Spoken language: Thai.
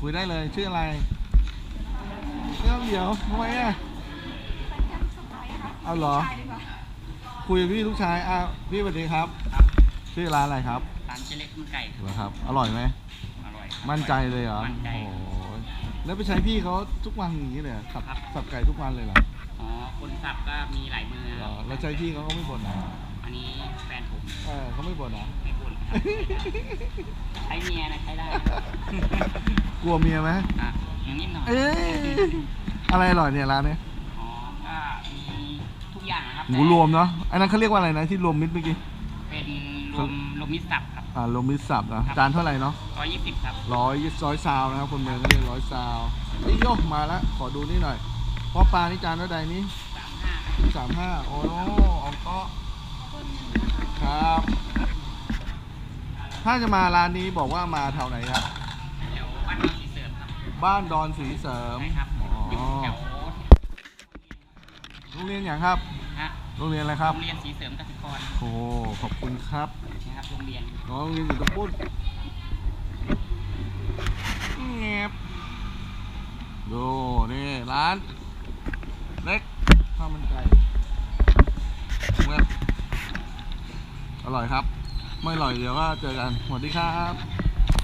คุยได้เลยชื่ออะไรไม่ต้องเดี๋ยวทำไมอะเอาเหรอ คุยกับพี่ลูกชายอะพี่สวัสดีครับ ครับชื่อร้านอะไรครับร้านเจเล็กข้าวมันไก่เหรอครับ อร่อยไหมอร่อยครับมั่นใจเลยเหรอมั่นใจ โอ้โหแล้วไปใช้พี่เขาทุกวันอย่างนี้เลยเหรอขับครับ สับไก่ทุกวันเลยเหรออ๋อคนสับก็มีหลายมือเหรอแล้วใช้พี่เขาก็ไม่บ่นนะอันนี้แฟนผมเออเขาไม่บ่นนะ ไม่บ่นครับใช้เมียนะใช้ได้ กลัวเมียไหมอะอย่างนิดหน่อยเอ๊ะอะไรอร่อยเนี่ยร้านเนี้ยอ๋อก็มีทุกอย่างนะครับหมูรวมเนาะอันนั้นเขาเรียกว่าอะไรนะที่รวมมิตรเมื่อกี้เป็นรวมรวมมิตรสับครับ อ่ารวมมิตรสับนะครับจานเท่าไหร่เนาะร้อยยี่สิบครับร้อยร้อยซาวนะครับคนเมืองก็เรียกร้อยซาวนี่โยกมาแล้วขอดูนี่หน่อยเพราะปลานี่จานเท่าใดนี้สามห้าสามห้าโอ้โหออกก็ครับ ถ้าจะมาร้านนี้บอกว่ามาแถวไหนครับ บบ้านดอนสีเสริมใช่ครับอ๋ออยู่แถวโรงเรียนอย่างครับ ฮะโรงเรียนอะไรครับ โรงเรียนสีเสริมกสิกรโอ้ขอบคุณครับนะครับโรงเรียนน้องโรงเรียนอยู่ตะปุ้นเงียบดูนี่ร้าน เล็กข้าวมันไก่เว็บอร่อยครับ ไม่อร่อยเดี๋ยวก็เจอกันสวัสดีครับ